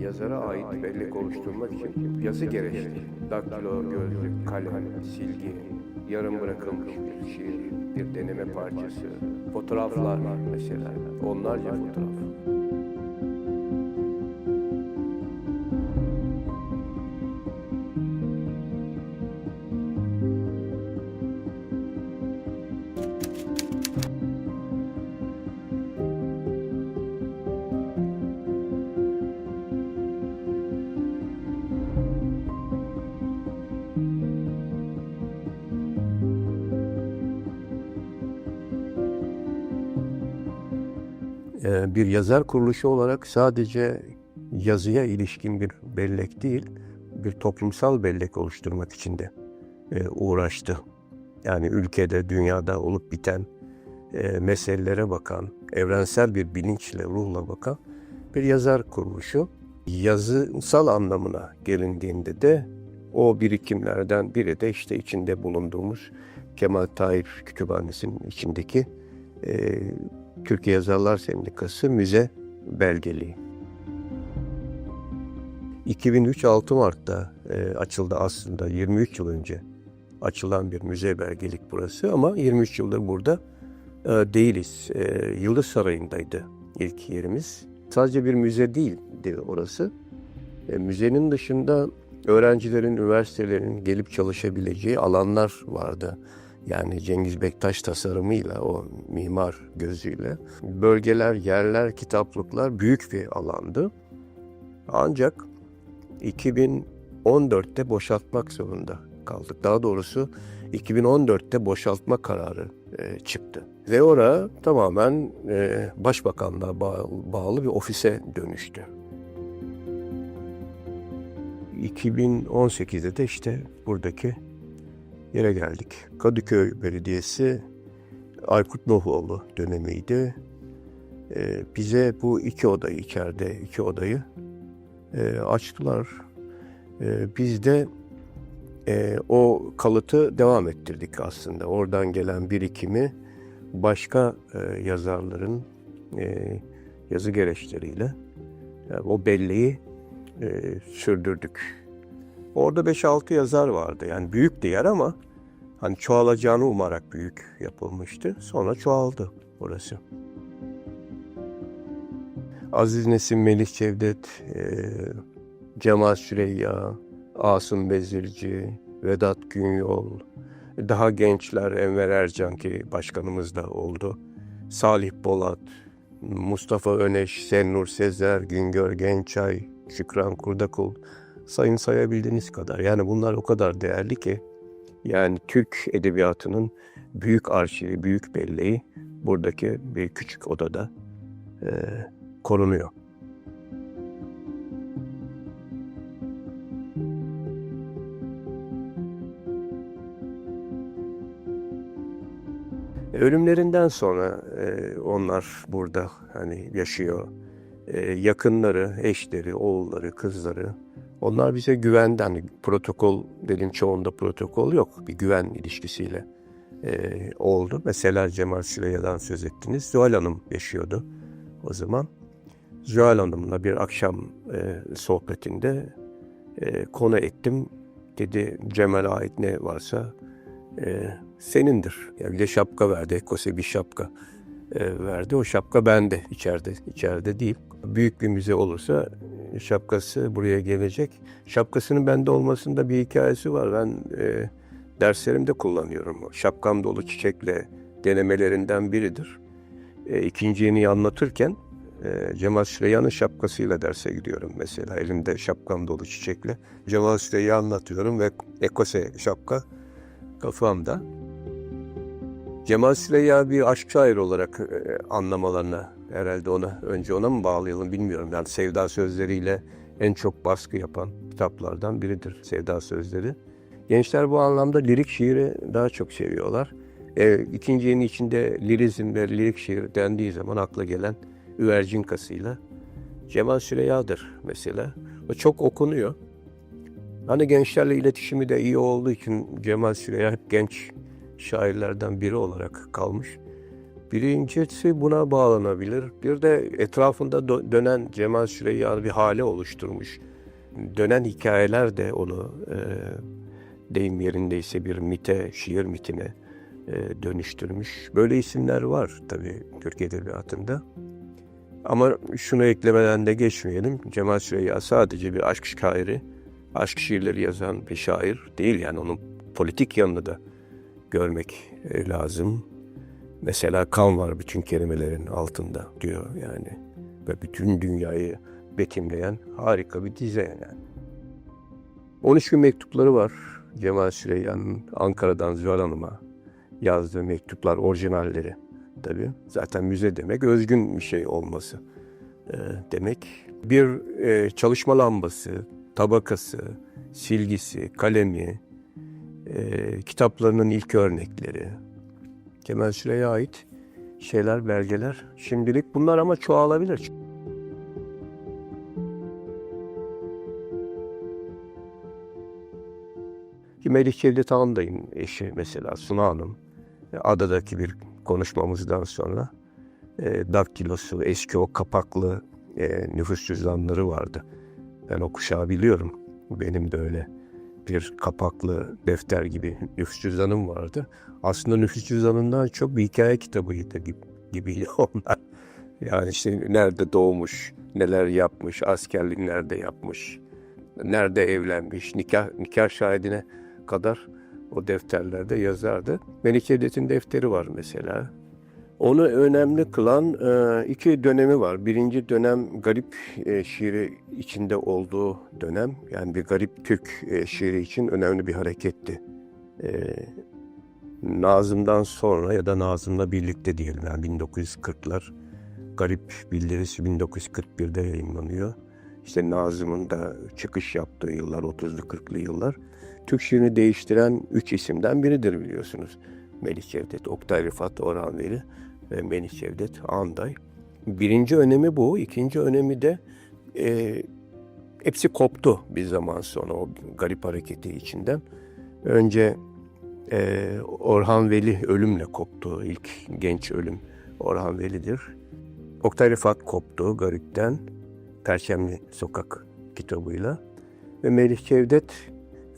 Yazara ait bellek oluşturmak için yazı gereçti. Daktilo, gözlük, kalem, silgi, yarım bırakılmış bir şiir, bir deneme parçası, fotoğraflar mesela, onlarca fotoğraf. Bir yazar kuruluşu olarak sadece yazıya ilişkin bir bellek değil, bir toplumsal bellek oluşturmak için de e, uğraştı. Yani ülkede, dünyada olup biten e, meselelere bakan, evrensel bir bilinçle, ruhla bakan bir yazar kuruluşu. Yazısal anlamına gelindiğinde de o birikimlerden biri de işte içinde bulunduğumuz Kemal Tahir Kütüphanesi'nin içindeki e, Türkiye Yazarlar Sendikası müze belgeliği. 2003 6 Mart'ta e, açıldı aslında 23 yıl önce açılan bir müze belgelik burası ama 23 yıldır burada e, değiliz. E, Yıldız Sarayı'ndaydı ilk yerimiz. Sadece bir müze değildi orası. E, müzenin dışında öğrencilerin, üniversitelerin gelip çalışabileceği alanlar vardı. Yani Cengiz Bektaş tasarımıyla, o mimar gözüyle. Bölgeler, yerler, kitaplıklar büyük bir alandı. Ancak 2014'te boşaltmak zorunda kaldık. Daha doğrusu 2014'te boşaltma kararı e, çıktı. Ve ora tamamen e, başbakanlığa bağlı, bağlı bir ofise dönüştü. 2018'de de işte buradaki yere geldik. Kadıköy Belediyesi Aykut Nohuoğlu dönemiydi. Ee, bize bu iki odayı içeride iki odayı e, açtılar. Ee, biz de e, o kalıtı devam ettirdik aslında. Oradan gelen birikimi başka e, yazarların e, yazı gereçleriyle yani o belleği e, sürdürdük. Orada 5-6 yazar vardı. Yani büyük yer ama hani çoğalacağını umarak büyük yapılmıştı. Sonra çoğaldı burası. Aziz Nesin, Melih Cevdet, e, Cemal Süreyya, Asım Bezirci, Vedat Günyol, daha gençler Enver Ercan ki başkanımız da oldu. Salih Bolat, Mustafa Öneş, Sennur Sezer, Güngör Gençay, Şükran Kurdakul, sayın sayabildiğiniz kadar. Yani bunlar o kadar değerli ki yani Türk edebiyatının büyük arşivi, büyük belleği buradaki bir küçük odada e, korunuyor. Ölümlerinden sonra e, onlar burada hani yaşıyor. E, yakınları, eşleri, oğulları, kızları onlar bize güvenden, hani protokol dedim çoğunda protokol yok. Bir güven ilişkisiyle e, oldu. Mesela Cemal Süreyya'dan söz ettiniz. Zuhal Hanım yaşıyordu o zaman. Zuhal Hanım'la bir akşam e, sohbetinde e, konu ettim. Dedi Cemal'e ait ne varsa e, senindir. Yani bir de şapka verdi. Ekose bir şapka verdi. O şapka bende içeride. içeride değil. Büyük bir müze olursa e, şapkası buraya gelecek. Şapkasının bende olmasında bir hikayesi var. Ben e, derslerimde kullanıyorum. Şapkam dolu çiçekle denemelerinden biridir. E, ikinci yeni anlatırken e, Cemal Süreyya'nın şapkasıyla derse gidiyorum mesela. Elimde şapkam dolu çiçekle. Cemal Süreyya anlatıyorum ve ekose şapka kafamda. Cemal Süreyya bir aşk şairi olarak e, anlamalarına herhalde ona önce ona mı bağlayalım bilmiyorum. Yani Sevda sözleriyle en çok baskı yapan kitaplardan biridir Sevda sözleri. Gençler bu anlamda lirik şiiri daha çok seviyorlar. E, ikinci yeni içinde lirizm ve lirik şiir dendiği zaman akla gelen Üvercin Kası'yla Cemal Süreyya'dır mesela. O çok okunuyor. Hani gençlerle iletişimi de iyi olduğu için Cemal Süreyya hep genç şairlerden biri olarak kalmış. Birincisi buna bağlanabilir. Bir de etrafında dö- dönen Cemal Süreyya'nın bir hale oluşturmuş. Dönen hikayeler de onu e, deyim yerindeyse bir mite, şiir mitine e, dönüştürmüş. Böyle isimler var tabii Türk Edebiyatı'nda. Ama şunu eklemeden de geçmeyelim. Cemal Süreyya sadece bir aşk şairi, aşk şiirleri yazan bir şair değil. Yani onun politik yanını da görmek e, lazım. Mesela kan var bütün kelimelerin altında diyor yani. Ve bütün dünyayı betimleyen harika bir dize yani. 13 gün mektupları var Cemal Süreyya'nın Ankara'dan Zühal Hanım'a yazdığı mektuplar, orijinalleri tabii. Zaten müze demek özgün bir şey olması e, demek. Bir e, çalışma lambası, tabakası, silgisi, kalemi, e, kitaplarının ilk örnekleri, Kemal Süre'ye ait şeyler, belgeler. Şimdilik bunlar ama çoğalabilir. Melih Cevdet Ağanday'ın eşi mesela Suna Hanım, e, adadaki bir konuşmamızdan sonra e, daktilosu, eski o kapaklı e, nüfus cüzdanları vardı. Ben o kuşağı biliyorum. Benim de öyle bir kapaklı defter gibi nüfus cüzdanım vardı. Aslında nüfus cüzdanından çok bir hikaye kitabıydı gibi, gibiydi onlar. Yani işte nerede doğmuş, neler yapmış, askerliği nerede yapmış, nerede evlenmiş, nikah, nikah şahidine kadar o defterlerde yazardı. Melik Cevdet'in defteri var mesela. Onu önemli kılan e, iki dönemi var. Birinci dönem garip e, şiiri içinde olduğu dönem. Yani bir garip Türk e, şiiri için önemli bir hareketti. Nazım'dan sonra ya da Nazım'la birlikte diyelim yani 1940'lar. Garip bildirisi 1941'de yayınlanıyor. İşte Nazım'ın da çıkış yaptığı yıllar 30'lu 40'lı yıllar. Türk şiirini değiştiren üç isimden biridir biliyorsunuz. Melih Cevdet, Oktay Rıfat, Orhan Veli ve Melih Cevdet Anday. Birinci önemi bu. ikinci önemi de e, hepsi koptu bir zaman sonra o garip hareketi içinden. Önce e, Orhan Veli ölümle koptu. İlk genç ölüm Orhan Veli'dir. Oktay Rıfat koptu garipten. Perşemli Sokak kitabıyla. Ve Melih Cevdet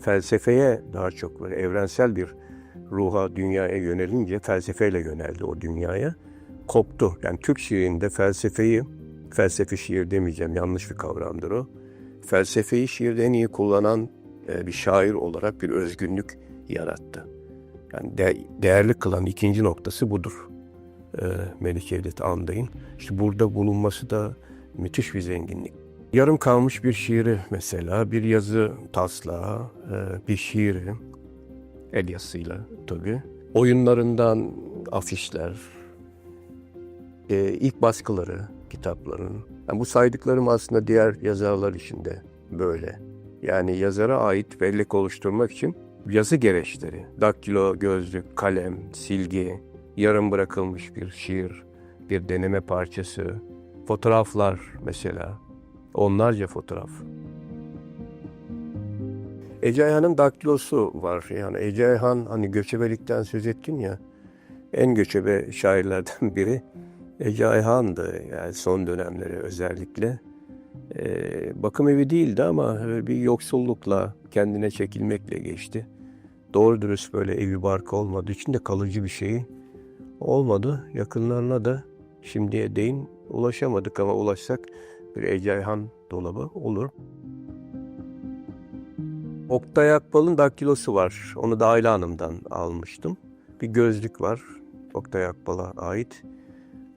felsefeye daha çok böyle evrensel bir ruha, dünyaya yönelince felsefeyle yöneldi o dünyaya. Koptu. Yani Türk şiirinde felsefeyi, felsefe şiir demeyeceğim yanlış bir kavramdır o. Felsefeyi şiirde en iyi kullanan e, bir şair olarak bir özgünlük yarattı. Yani de, değerli kılan ikinci noktası budur. E, Melik Cevdet Anday'ın. İşte burada bulunması da müthiş bir zenginlik. Yarım kalmış bir şiiri mesela, bir yazı taslağı, e, bir şiiri, el yazısıyla tabii. Oyunlarından afişler, e, ilk baskıları kitapların. Yani bu saydıklarım aslında diğer yazarlar için de böyle. Yani yazara ait bellek oluşturmak için yazı gereçleri, daktilo, gözlük, kalem, silgi, yarım bırakılmış bir şiir, bir deneme parçası, fotoğraflar mesela, onlarca fotoğraf. Ece Ayhan'ın daktilosu var. Yani Ece Ayhan hani göçebelikten söz ettin ya. En göçebe şairlerden biri Ece Ayhan'dı. Yani son dönemleri özellikle. Ee, bakım evi değildi ama bir yoksullukla, kendine çekilmekle geçti. Doğru dürüst böyle evi barkı olmadığı için de kalıcı bir şey olmadı. Yakınlarına da şimdiye değin ulaşamadık ama ulaşsak bir Ece Ayhan dolabı olur. Oktay Akbal'ın daktilosu var. Onu da Ayla Hanım'dan almıştım. Bir gözlük var Oktay Akbal'a ait.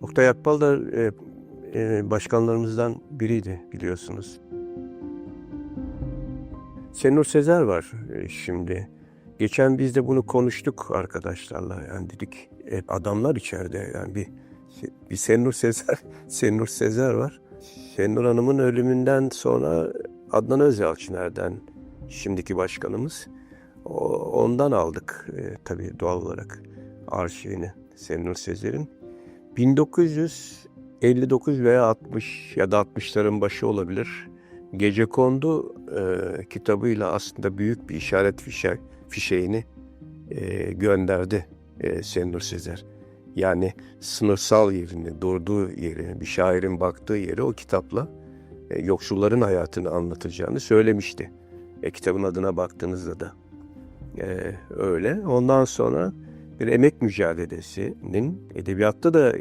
Oktay Akbal da e, e, başkanlarımızdan biriydi biliyorsunuz. Senur Sezer var e, şimdi. Geçen biz de bunu konuştuk arkadaşlarla. Yani dedik e, adamlar içeride yani bir bir Senur Sezer, Senur Sezer var. Senur Hanım'ın ölümünden sonra Adnan Özyalçıner'den şimdiki başkanımız. Ondan aldık e, tabii doğal olarak arşivini Senur Sezer'in. 1959 veya 60 ya da 60'ların başı olabilir. Gece Kondu e, kitabıyla aslında büyük bir işaret fişe, fişeğini e, gönderdi e, Senur Sezer. Yani sınırsal yerini, durduğu yeri, bir şairin baktığı yeri o kitapla e, yoksulların hayatını anlatacağını söylemişti. E, kitabın adına baktığınızda da e, öyle. Ondan sonra bir emek mücadelesinin edebiyatta da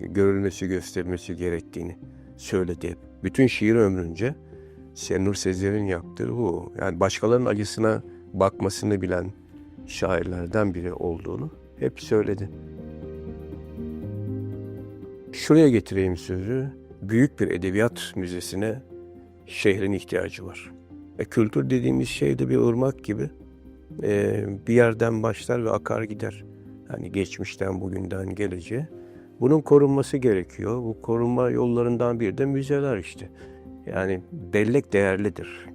görülmesi, gösterilmesi gerektiğini söyledi. Bütün şiir ömrünce Senur Sezer'in yaptığı bu. Yani başkalarının acısına bakmasını bilen şairlerden biri olduğunu hep söyledi. Şuraya getireyim sözü. Büyük bir edebiyat müzesine şehrin ihtiyacı var. E, kültür dediğimiz şey de bir ırmak gibi. E, bir yerden başlar ve akar gider. Yani geçmişten, bugünden, geleceğe. Bunun korunması gerekiyor. Bu korunma yollarından biri de müzeler işte. Yani bellek değerlidir.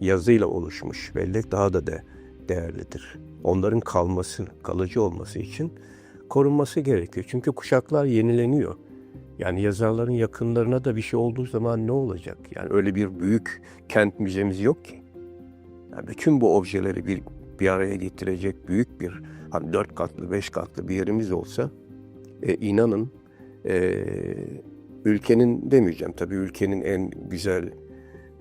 Yazıyla oluşmuş bellek daha da de değerlidir. Onların kalması, kalıcı olması için korunması gerekiyor. Çünkü kuşaklar yenileniyor. Yani yazarların yakınlarına da bir şey olduğu zaman ne olacak? Yani öyle bir büyük kent müzemiz yok ki. Yani bütün bu objeleri bir bir araya getirecek büyük bir hani dört katlı, beş katlı bir yerimiz olsa e, inanın e, ülkenin demeyeceğim tabii ülkenin en güzel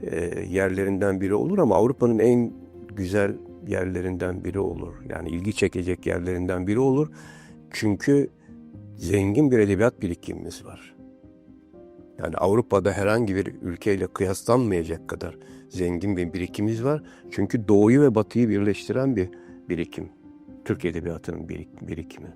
e, yerlerinden biri olur ama Avrupa'nın en güzel yerlerinden biri olur. Yani ilgi çekecek yerlerinden biri olur. Çünkü zengin bir edebiyat birikimimiz var. Yani Avrupa'da herhangi bir ülkeyle kıyaslanmayacak kadar zengin bir birikimimiz var. Çünkü doğuyu ve batıyı birleştiren bir birikim. Türk Edebiyatı'nın birik- birikimi.